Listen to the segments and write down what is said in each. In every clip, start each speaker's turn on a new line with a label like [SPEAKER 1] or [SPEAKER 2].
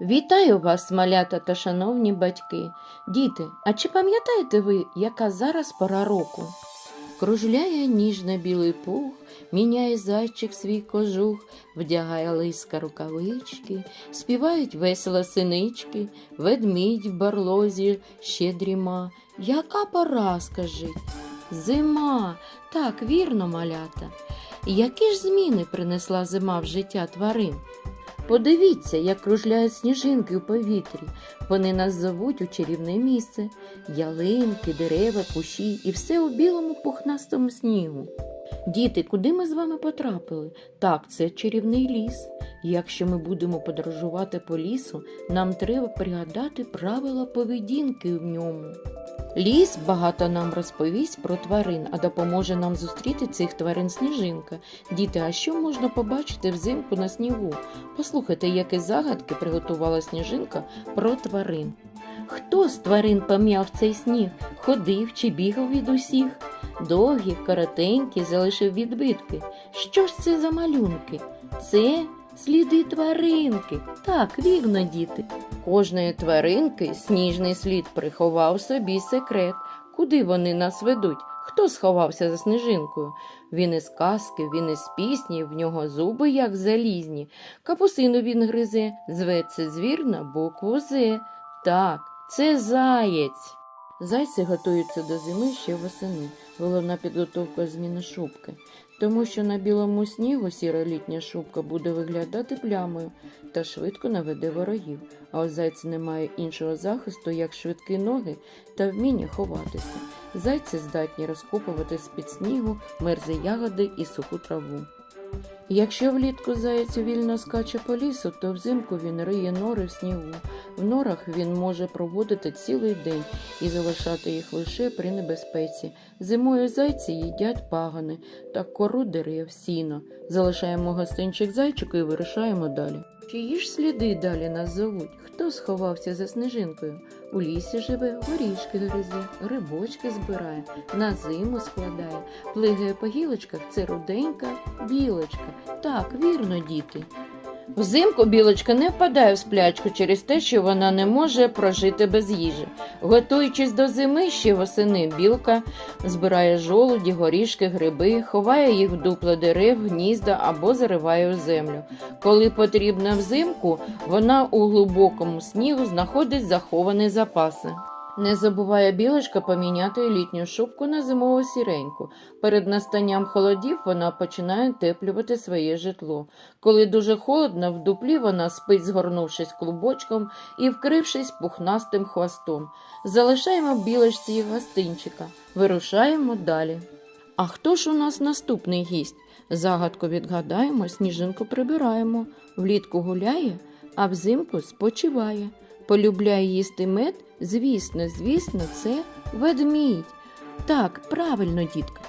[SPEAKER 1] Вітаю вас, малята та шановні батьки. Діти, а чи пам'ятаєте ви, яка зараз пора року? Кружляє ніжно білий пух, міняє зайчик свій кожух, вдягає лиска рукавички, співають весело синички, ведмідь в барлозі ще дріма. Яка пора, скажіть? Зима, так вірно, малята. Які ж зміни принесла зима в життя тварин? Подивіться, як кружляють сніжинки у повітрі. Вони нас зовуть у чарівне місце. Ялинки, дерева, кущі і все у білому пухнастому снігу. Діти, куди ми з вами потрапили? Так, це чарівний ліс. Якщо ми будемо подорожувати по лісу, нам треба пригадати правила поведінки в ньому. Ліс багато нам розповість про тварин, а допоможе нам зустріти цих тварин сніжинка. Діти, а що можна побачити взимку на снігу? Послухайте, які загадки приготувала сніжинка про тварин. Хто з тварин пом'яв цей сніг? Ходив чи бігав від усіх? Довгі, коротенькі, залишив відбитки. Що ж це за малюнки? Це сліди тваринки. Так, вірно, діти. Кожної тваринки сніжний слід приховав собі секрет. Куди вони нас ведуть? Хто сховався за сніжинкою? Він із казки, він із пісні, в нього зуби, як залізні. Капусину він гризе, зветься звір на букву З. Так, це заєць. Зайці готуються до зими ще восени. Головна підготовка зміни шубки. Тому що на білому снігу сіра літня шубка буде виглядати плямою та швидко наведе ворогів. А у зайця немає іншого захисту, як швидкі ноги та вміння ховатися. Зайці здатні розкопувати з-під снігу мерзі ягоди і суху траву. Якщо влітку заяць вільно скаче по лісу, то взимку він риє нори в снігу. В норах він може проводити цілий день і залишати їх лише при небезпеці. Зимою зайці їдять пагани та кору дерев, сіно. Залишаємо гостинчик зайчику і вирушаємо далі. Чиї ж сліди далі нас зовуть? Хто сховався за сніжинкою? У лісі живе, горішки гризе, грибочки збирає, на зиму складає, плигає по гілочках це руденька білочка. Так, вірно, діти. Взимку білочка не впадає в сплячку через те, що вона не може прожити без їжі. Готуючись до зими, ще восени білка збирає жолуді, горішки, гриби, ховає їх в дупла дерев, гнізда або зариває у землю. Коли потрібно взимку, вона у глибокому снігу знаходить заховані запаси. Не забуває білочка поміняти літню шубку на зимову сіреньку. Перед настанням холодів вона починає теплювати своє житло. Коли дуже холодно, в дуплі вона спить, згорнувшись клубочком і вкрившись пухнастим хвостом. Залишаємо білочці гостинчика, вирушаємо далі. А хто ж у нас наступний гість? Загадку відгадаємо, сніжинку прибираємо, влітку гуляє, а взимку спочиває. Полюбляє їсти мед, звісно, звісно, це ведмідь. Так, правильно, дітка.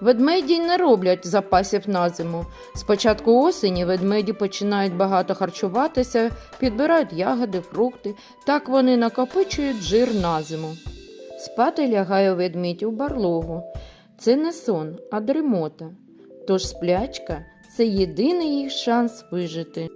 [SPEAKER 1] Ведмеді не роблять запасів на зиму. З початку осені ведмеді починають багато харчуватися, підбирають ягоди, фрукти. Так вони накопичують жир на зиму. Спати лягає ведмідь у барлогу. Це не сон, а дремота. Тож сплячка це єдиний їх шанс вижити.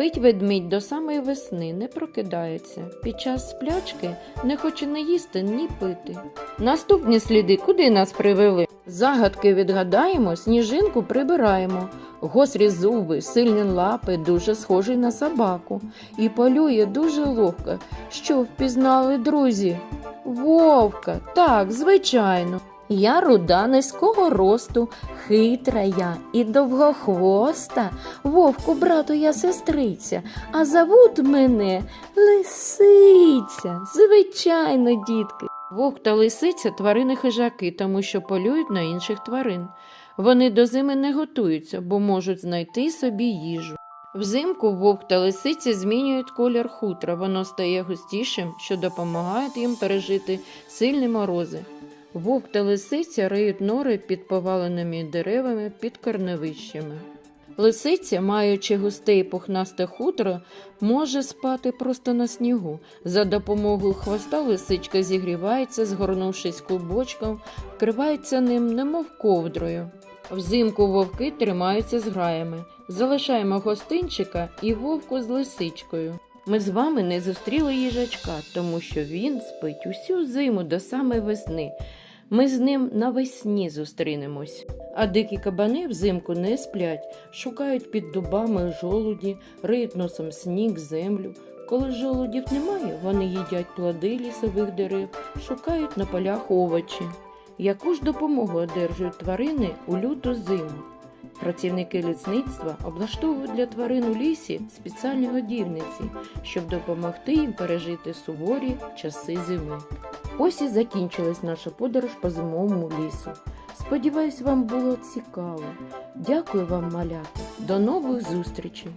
[SPEAKER 1] Спить ведмідь до самої весни, не прокидається. Під час сплячки не хоче не їсти, ні пити. Наступні сліди куди нас привели? Загадки відгадаємо, сніжинку прибираємо. Гострі зуби, сильні лапи, дуже схожий на собаку. І полює дуже ловко. Що впізнали друзі? Вовка, так, звичайно. Я руда низького росту, хитра я і довгохвоста. Вовку, брату, я сестриця, а зовуть мене лисиця. Звичайно, дітки. Вовк та лисиця тварини хижаки, тому що полюють на інших тварин. Вони до зими не готуються, бо можуть знайти собі їжу. Взимку вовк та лисиця змінюють колір хутра, воно стає густішим, що допомагає їм пережити сильні морози. Вовк та лисиця риють нори під поваленими деревами під корневищами. Лисиця, маючи густе і пухнасте хутро, може спати просто на снігу. За допомогою хвоста лисичка зігрівається, згорнувшись клубочком, вкривається ним, немов ковдрою. Взимку вовки тримаються з граями. Залишаємо гостинчика і вовку з лисичкою. Ми з вами не зустріли їжачка, тому що він спить усю зиму до самої весни. Ми з ним навесні зустрінемось. А дикі кабани взимку не сплять, шукають під дубами жолуді, риють носом сніг, землю. Коли жолудів немає, вони їдять плоди лісових дерев, шукають на полях овочі. Яку ж допомогу одержують тварини у люту зиму? Працівники лісництва облаштовують для тварин у лісі спеціальні годівниці, щоб допомогти їм пережити суворі часи зими. Ось і закінчилась наша подорож по зимовому лісу. Сподіваюсь, вам було цікаво. Дякую вам, малята. До нових зустрічей!